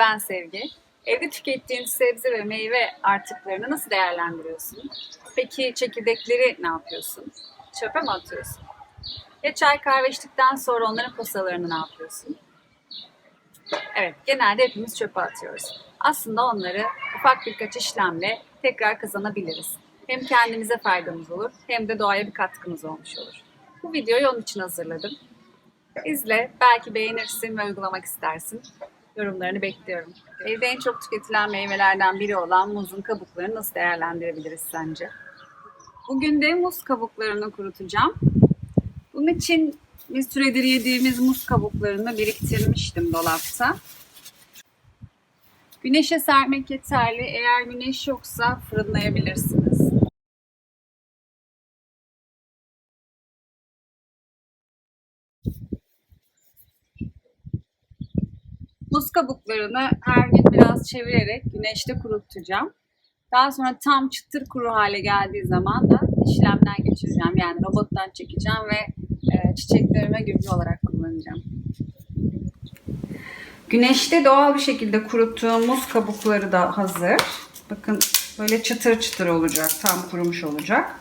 ben Sevgi. Evde tükettiğin sebze ve meyve artıklarını nasıl değerlendiriyorsun? Peki çekirdekleri ne yapıyorsun? Çöpe mi atıyorsun? Ya çay kahve içtikten sonra onların posalarını ne yapıyorsun? Evet, genelde hepimiz çöpe atıyoruz. Aslında onları ufak birkaç işlemle tekrar kazanabiliriz. Hem kendimize faydamız olur hem de doğaya bir katkımız olmuş olur. Bu videoyu onun için hazırladım. İzle, belki beğenirsin ve uygulamak istersin. Yorumlarını bekliyorum. Evde en çok tüketilen meyvelerden biri olan muzun kabuklarını nasıl değerlendirebiliriz sence? Bugün de muz kabuklarını kurutacağım. Bunun için bir süredir yediğimiz muz kabuklarını biriktirmiştim dolapta. Güneşe sermek yeterli. Eğer güneş yoksa fırınlayabilirsiniz. Muz kabuklarını her gün biraz çevirerek güneşte kurutacağım. Daha sonra tam çıtır kuru hale geldiği zaman da işlemden geçireceğim. Yani robottan çekeceğim ve e, çiçeklerime gübre olarak kullanacağım. Güneşte doğal bir şekilde kuruttuğum muz kabukları da hazır. Bakın böyle çıtır çıtır olacak, tam kurumuş olacak.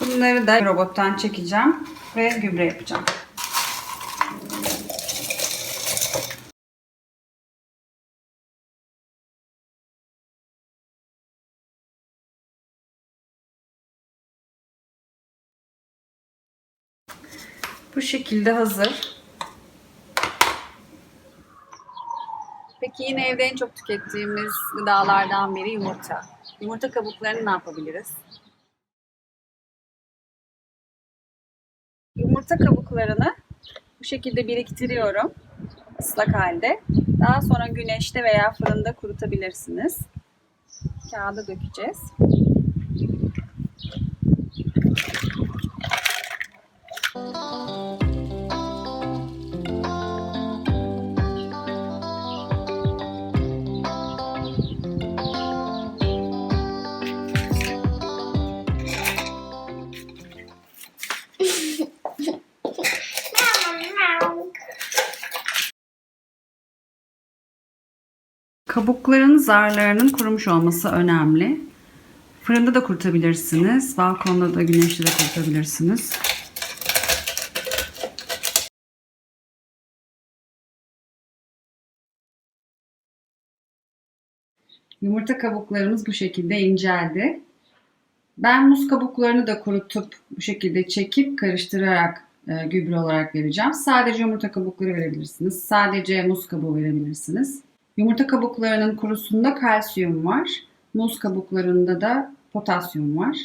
Bunları da robottan çekeceğim ve gübre yapacağım. Bu şekilde hazır. Peki yine evde en çok tükettiğimiz gıdalardan biri yumurta. Yumurta kabuklarını ne yapabiliriz? Yumurta kabuklarını bu şekilde biriktiriyorum ıslak halde. Daha sonra güneşte veya fırında kurutabilirsiniz. Kağıda dökeceğiz. Kabukların zarlarının kurumuş olması önemli. Fırında da kurutabilirsiniz. Balkonda da güneşte de kurutabilirsiniz. Yumurta kabuklarımız bu şekilde inceldi. Ben muz kabuklarını da kurutup bu şekilde çekip karıştırarak e, gübre olarak vereceğim. Sadece yumurta kabukları verebilirsiniz. Sadece muz kabuğu verebilirsiniz. Yumurta kabuklarının kurusunda kalsiyum var. Muz kabuklarında da potasyum var.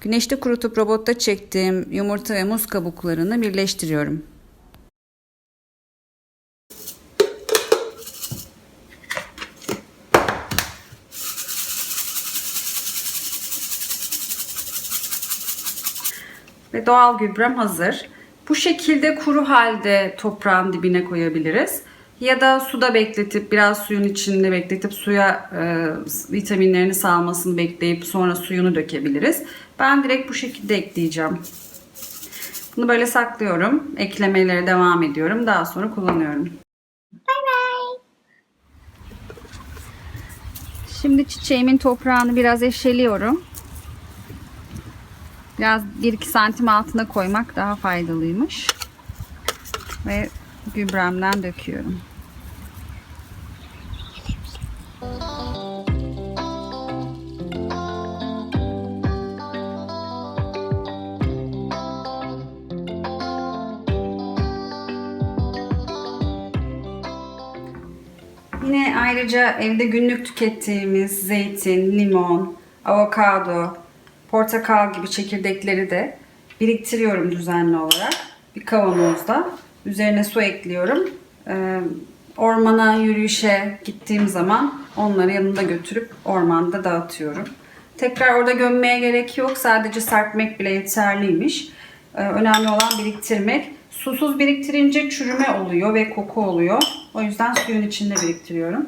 Güneşte kurutup robotta çektiğim yumurta ve muz kabuklarını birleştiriyorum. Ve doğal gübrem hazır. Bu şekilde kuru halde toprağın dibine koyabiliriz. Ya da suda bekletip biraz suyun içinde bekletip suya e, vitaminlerini salmasını bekleyip sonra suyunu dökebiliriz. Ben direkt bu şekilde ekleyeceğim. Bunu böyle saklıyorum. Eklemelere devam ediyorum. Daha sonra kullanıyorum. Şimdi çiçeğimin toprağını biraz eşeliyorum. Biraz 1-2 santim altına koymak daha faydalıymış. Ve gübremden döküyorum. Yine ayrıca evde günlük tükettiğimiz zeytin, limon, avokado, portakal gibi çekirdekleri de biriktiriyorum düzenli olarak bir kavanozda. Üzerine su ekliyorum. Ee, ormana yürüyüşe gittiğim zaman onları yanımda götürüp ormanda dağıtıyorum. Tekrar orada gömmeye gerek yok. Sadece serpmek bile yeterliymiş. Ee, önemli olan biriktirmek. Susuz biriktirince çürüme oluyor ve koku oluyor. O yüzden suyun içinde biriktiriyorum.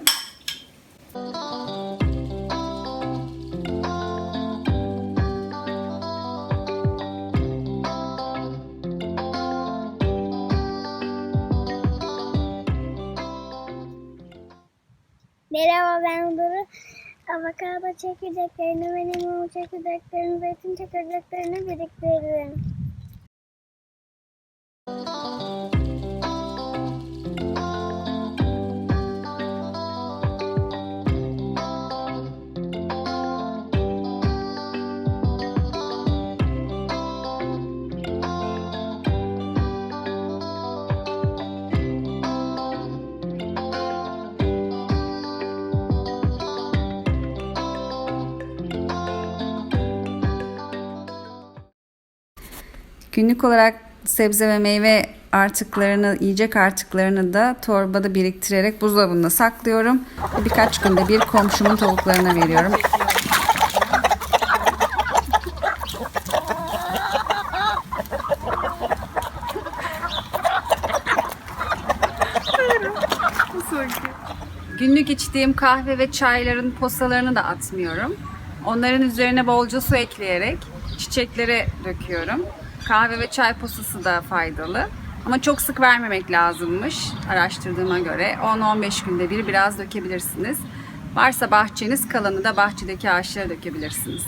kabukları, avokado çekirdeklerini ve limon çekirdeklerini, zeytin çekirdeklerini biriktirin. Günlük olarak sebze ve meyve artıklarını, yiyecek artıklarını da torbada biriktirerek buzdolabında saklıyorum. Birkaç günde bir komşumun tavuklarına veriyorum. Günlük içtiğim kahve ve çayların posalarını da atmıyorum. Onların üzerine bolca su ekleyerek çiçeklere döküyorum. Kahve ve çay posası da faydalı. Ama çok sık vermemek lazımmış araştırdığıma göre. 10-15 günde bir biraz dökebilirsiniz. Varsa bahçeniz kalanı da bahçedeki ağaçlara dökebilirsiniz.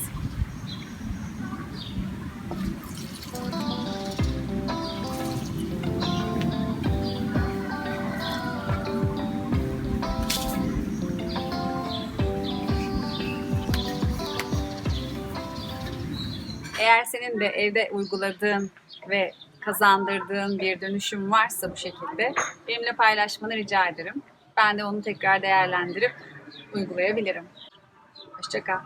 Eğer senin de evde uyguladığın ve kazandırdığın bir dönüşüm varsa bu şekilde benimle paylaşmanı rica ederim. Ben de onu tekrar değerlendirip uygulayabilirim. Hoşçakal.